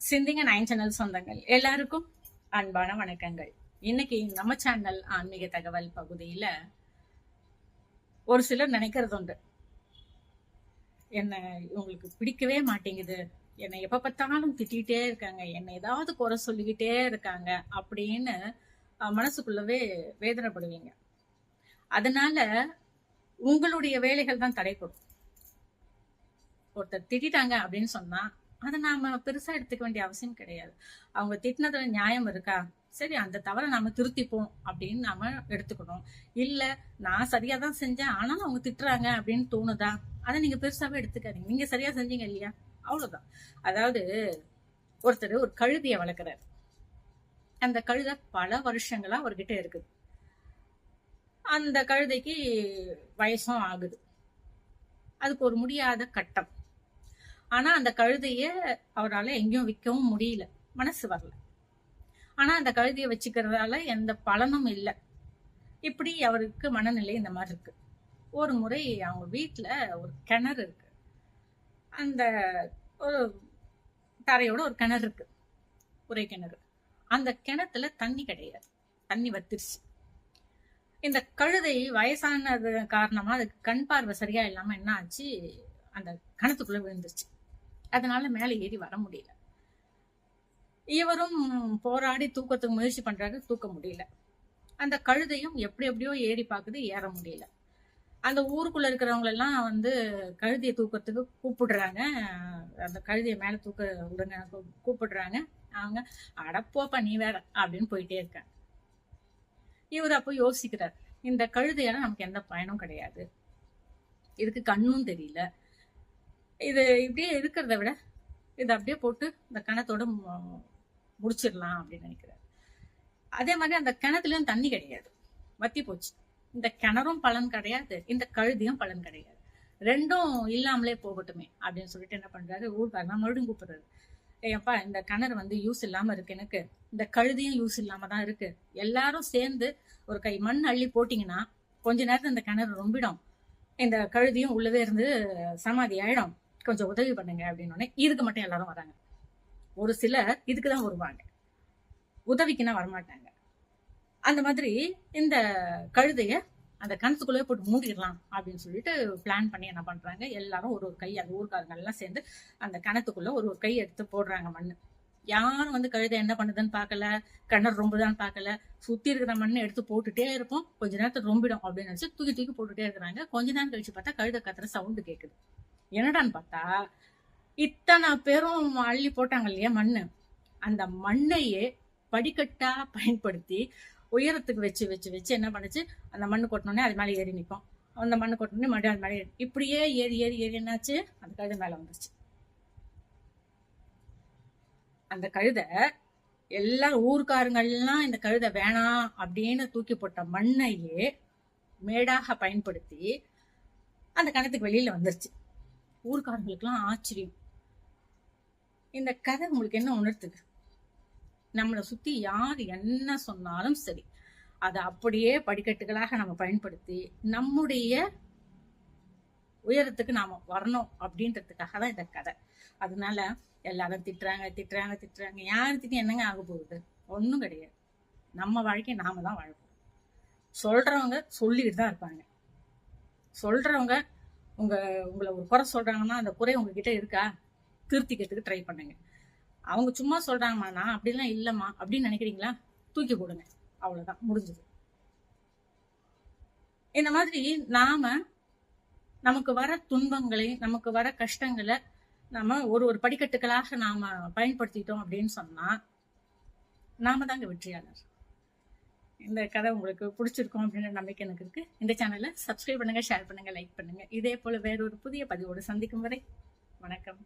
சிந்திங்க nine channel சொந்தங்கள். எல்லாருக்கும் அன்பான வணக்கங்கள். இன்னைக்கு நம்ம சேனல் ஆன்மீக தகவல் பகுதியில ஒரு சிலர் நினைக்கிறது உண்டு. என்ன இவங்களுக்கு பிடிக்கவே மாட்டேங்குது. என்னை எப்ப பார்த்தாலும் திட்டிகிட்டே இருக்காங்க. என்னை ஏதாவது குறை சொல்லிக்கிட்டே இருக்காங்க அப்படின்னு மனசுக்குள்ளவே வேதனைப்படுவீங்க. அதனால உங்களுடைய வேலைகள் தான் தடைப்படும் ஒருத்தர் திட்டாங்க அப்படின்னு சொன்னா அதை நாம பெருசா எடுத்துக்க வேண்டிய அவசியம் கிடையாது. அவங்க திட்டினதுல நியாயம் இருக்கா? சரி அந்த தவறை நாம திருத்திப்போம் அப்படின்னு நாம எடுத்துக்கணும். இல்ல நான் சரியா தான் செஞ்சேன் ஆனாலும் அவங்க திட்டுறாங்க அப்படின்னு தோணுதா? அதை நீங்க பெருசாவே எடுத்துக்காதீங்க. நீங்க சரியா செஞ்சீங்க இல்லையா? அவ்வளவுதான். அதாவது ஒருத்தர் ஒரு கழுதியை வளர்க்குறாரு. அந்த கழுதை பல வருஷங்களா அவர்கிட்ட இருக்குது. அந்த கழுதைக்கு வயசும் ஆகுது. அதுக்கு ஒரு முடியாத கட்டம். ஆனா அந்த கழுதைய அவரால் எங்கேயும் விற்கவும் முடியல. மனசு வரல. ஆனா அந்த கழுதையை வச்சுக்கிறதால எந்த பலனும் இல்லை. இப்படி அவருக்கு மனநிலை இந்த மாதிரி இருக்கு. ஒரு முறை அவங்க வீட்டுல ஒரு கிணறு இருக்கு. அந்த ஒரு தரையோட ஒரு கிணறு இருக்கு. ஒரே கிணறு. அந்த கிணத்துல தண்ணி கிடையாது. தண்ணி வத்திருச்சு. இந்த கழுதை வயசானது காரணமா அதுக்கு கண் பார்வை சரியா இல்லாம என்ன ஆச்சு? அந்த கணத்துக்குள்ள விழுந்துருச்சு. அதனால மேலே ஏறி வர முடியல. இவரும் போராடி தூக்கத்துக்கு முயற்சி பண்றாரு தூக்க முடியல. அந்த கழுதையும் எப்படி எப்படியோ ஏறி பார்க்குது ஏற முடியல. அந்த ஊருக்குள்ள இருக்கிறவங்களெல்லாம் வந்து கழுதையை தூக்கத்துக்கு கூப்பிடுறாங்க. அந்த கழுதையை மேலே தூக்க விடுங்க கூப்பிடுறாங்க. அவங்க அடப்போப்பா நீ வேற அப்படின்னு போயிட்டே இருக்காங்க. இவர் அப்போ யோசிக்கிறார் இந்த கழுதையால நமக்கு எந்த பயனும் கிடையாது. இதுக்கு கண்ணும் தெரியல. இது இப்படியே இருக்கிறத விட இதை அப்படியே போட்டு இந்த கிணத்தோட மு- முடிச்சிடலாம் அப்படின்னு நினைக்கிறாரு. அதே மாதிரி அந்த கிணத்துலயும் தண்ணி கிடையாது. வத்தி போச்சு. இந்த கிணறும் பலன் கிடையாது. இந்த கழுதியும் பலன் கிடையாது. ரெண்டும் இல்லாமலே போகட்டுமே அப்படின்னு சொல்லிட்டு என்ன பண்றாரு? ஊர்காரெல்லாம் மறுபடியும் கூப்பிடுறாரு. ஏப்பா இந்த கிணறு வந்து யூஸ் இல்லாம இருக்கு எனக்கு. இந்த கழுதியும் யூஸ் இல்லாம தான் இருக்கு. எல்லாரும் சேர்ந்து ஒரு கை மண் அள்ளி போட்டீங்கன்னா கொஞ்ச நேரத்துல இந்த கிணறு ரொம்பிடும். இந்த கழுதியும் உள்ளவே இருந்து சமாதி ஆயிடும். கொஞ்சம் உதவி பண்ணுங்க அப்படின்னு உடனே இதுக்கு மட்டும் எல்லாரும் வராங்க. ஒரு சிலர் இதுக்கு தான் வருவாங்க. உதவிக்குன்னா வரமாட்டாங்க. அந்த மாதிரி இந்த கழுதைய அந்த கணத்துக்குள்ளே போட்டு மூடிடலாம் அப்படின்னு சொல்லிட்டு பிளான் பண்ணி என்ன பண்றாங்க? எல்லாரும் ஒரு ஒரு கை அந்த ஊர்க்காரங்க எல்லாம் சேர்ந்து அந்த கிணத்துக்குள்ள ஒரு ஒரு கை எடுத்து போடுறாங்க மண்ணு. யாரும் வந்து கழுதை என்ன பண்ணுதுன்னு பார்க்கல கிணறு ரொம்புதான்னு பார்க்கல. சுத்தி இருக்கிற மண்ணை எடுத்து போட்டுட்டே இருப்போம். கொஞ்ச நேரத்துக்கு ரொம்பிடும் அப்படின்னு நினைச்சு தூக்கி தூக்கி போட்டுட்டே இருக்கிறாங்க. கொஞ்ச நேரம் கழிச்சு பார்த்தா கழுதை கத்துற சவுண்டு கேக்குது. என்னடான்னு பார்த்தா இத்தனை பேரும் அள்ளி போட்டாங்க இல்லையா மண்ணு. அந்த மண்ணையே படிக்கட்டா பயன்படுத்தி உயரத்துக்கு வச்சு வச்சு வச்சு என்ன பண்ணுச்சு? அந்த மண்ணு கொட்டினோடனே அது மேலே ஏறி நிற்கும் அந்த மண்ணு கொட்டினோடனே மறுபடியும் அது மேலே ஏறி இப்படியே ஏறி ஏறி ஏறி என்னாச்சு? அந்த கழுதை மேலே வந்துருச்சு. அந்த கழுதை எல்லா ஊர்க்காரங்கள்லாம் இந்த கழுதை வேணாம் அப்படின்னு தூக்கி போட்ட மண்ணையே மேடாக பயன்படுத்தி அந்த கிணத்துக்கு வெளியில வந்துருச்சு. ஊர்க்காரங்களுக்குலாம் ஆச்சரியம். இந்த கதை உங்களுக்கு என்ன உணர்த்துது? நம்மளை சுத்தி யார் என்ன சொன்னாலும் சரி அதை அப்படியே படிக்கட்டுகளாக நம்ம பயன்படுத்தி நம்முடைய உயரத்துக்கு நாம வரணும் அப்படின்றதுக்காக தான் இந்த கதை. அதனால எல்லாரும் திட்டுறாங்க திட்டுறாங்க திட்டுறாங்க. யார் திட்டி என்னங்க ஆக போகுது? ஒன்றும் கிடையாது. நம்ம வாழ்க்கையை நாம தான் வாழ போறோம். சொல்றவங்க சொல்லிக்கிட்டு தான் இருப்பாங்க. சொல்றவங்க உங்க உங்களை ஒரு குறை சொல்றாங்கன்னா அந்த குறை உங்ககிட்ட இருக்கா? திருத்திக்கிறதுக்கு ட்ரை பண்ணுங்க. அவங்க சும்மா சொல்கிறாங்கம்மா நான் அப்படிலாம் இல்லைம்மா அப்படின்னு நினைக்கிறீங்களா? தூக்கி போடுங்க. அவ்வளோதான் முடிஞ்சது. இந்த மாதிரி நாம நமக்கு வர துன்பங்களை நமக்கு வர கஷ்டங்களை நாம ஒரு ஒரு படிக்கட்டுகளாக நாம பயன்படுத்திட்டோம் அப்படின்னு சொன்னா நாம தாங்க வெற்றியாளர். இந்த கதை உங்களுக்கு பிடிச்சிருக்கும் அப்படின்ற நம்பிக்கை எனக்கு இருக்கு. இந்த சேனலை சப்ஸ்கிரைப் பண்ணுங்க ஷேர் பண்ணுங்க லைக் பண்ணுங்க. இதே போல வேறொரு புதிய பதிவோடு சந்திக்கும் வரை வணக்கம்.